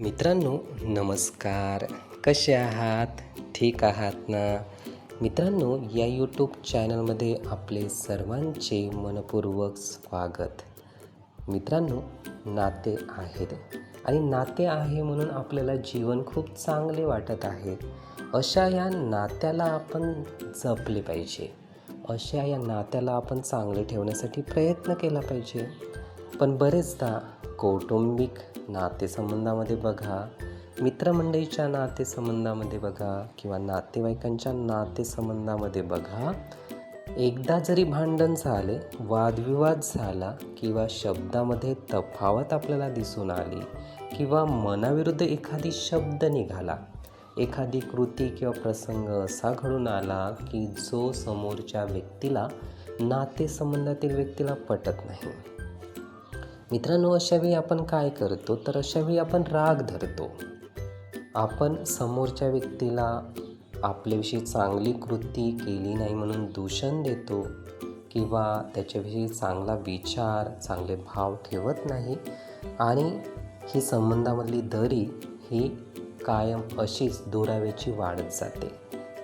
मित्रांनो नमस्कार. कसे आहात? ठीक आहात ना? मित्रांनो या यूट्यूब चॅनलमध्ये आपले सर्वांचे मनपूर्वक स्वागत. मित्रांनो नाते आहेत. आणि नाते आहे म्हणून आपल्याला जीवन खूप चांगले वाटत आहे. अशा या नात्याला आपण जपले पाहिजे. अशा या नात्याला आपण चांगले ठेवण्यासाठी प्रयत्न केला पाहिजे. पण बरेचदा कौटुंबिक नातेसंबंधामध्ये बघा मित्रमंडळीच्या नातेसंबंधामध्ये बघा किंवा नातेवाईकांच्या नातेसंबंधामध्ये बघा एकदा जरी भांडण झाले वादविवाद झाला किंवा शब्दामध्ये तफावत आपल्याला दिसून आली किंवा मनाविरुद्ध एखादी शब्द निघाला एखादी कृती किंवा प्रसंग असा घडून आला की जो समोरच्या व्यक्तीला नातेसंबंधातील व्यक्तीला पटत नाही. मित्रांनो अशावेळी आपण काय करतो? तर अशावेळी आपण राग धरतो. आपण समोरच्या व्यक्तीला आपल्याविषयी चांगली कृती केली नाही म्हणून दूषण देतो किंवा त्याच्याविषयी चांगला विचार चांगले भाव ठेवत नाही आणि ही संबंधामधली दरी ही कायम अशीच दुराव्याची वाढत जाते.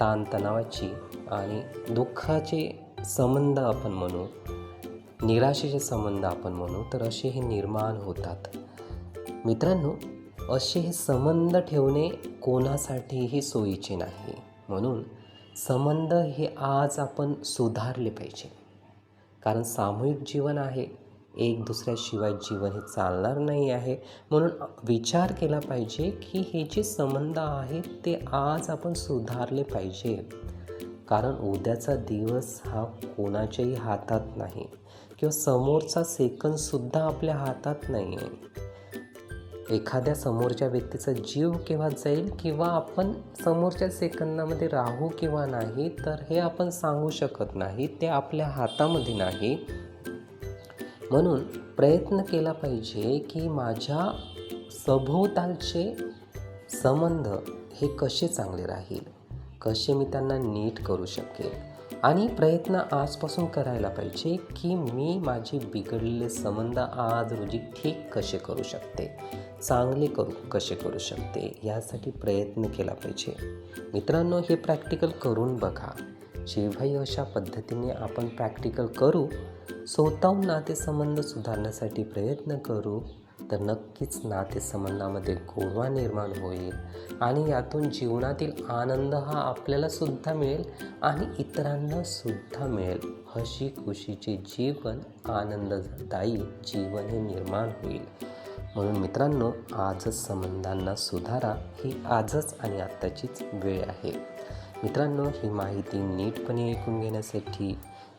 ताणतणावाची आणि दुःखाचे संबंध आपण म्हणू निराशेचे संबंध आपण म्हणू तर असे हे निर्माण होतात. मित्रांनो असे हे संबंध ठेवणे कोणासाठीही सोयीचे नाही. म्हणून संबंध हे आज आपण सुधारले पाहिजे. कारण सामूहिक जीवन आहे एक दुसऱ्याशिवाय जीवन हे चालणार नाही आहे. म्हणून विचार केला पाहिजे की हे जे संबंध आहेत ते आज आपण सुधारले पाहिजे. कारण उद्याचा दिवस हा कोणाच्याही हातात नाही. किंवा समोरचा सेकंदसुद्धा आपल्या हातात नाही आहे एखाद्या समोरच्या व्यक्तीचा जीव केव्हा जाईल किंवा आपण समोरच्या सेकंदामध्ये राहू किंवा नाही तर हे आपण सांगू शकत नाही ते आपल्या हातामध्ये नाही. म्हणून प्रयत्न केला पाहिजे की माझ्या सभोवतालचे संबंध हे कसे चांगले राहील कसे मी त्यांना नीट करू शकेल. आणि प्रयत्न आजपासून करायला पाहिजे की मी माझे बिघडलेले संबंध आज रोजी ठीक कसे करू शकते? चांगले करू कसे करू शकते? यासाठी प्रयत्न केला पाहिजे. मित्रांनो हे प्रॅक्टिकल करून बघा. जेव्हाही अशा पद्धतीने आपण प्रॅक्टिकल करू स्वतःहून नातेसंबंध सुधारण्यासाठी प्रयत्न करू तर नक्कीच नातेसंबंधामध्ये गोडवा निर्माण होईल आणि यातून जीवनातील आनंद हा आपल्याला सुद्धा मिळेल आणि इतरांना सुद्धा मिळेल. हशी खुशीचे जीवन आनंददायी जीवन हे निर्माण होईल. म्हणून मित्रांनो आजच संबंधांना सुधारा. ही आजच आणि आत्ताचीच वेळ आहे. मित्रांनो ही माहिती नीटपणे ऐकून घेण्यासाठी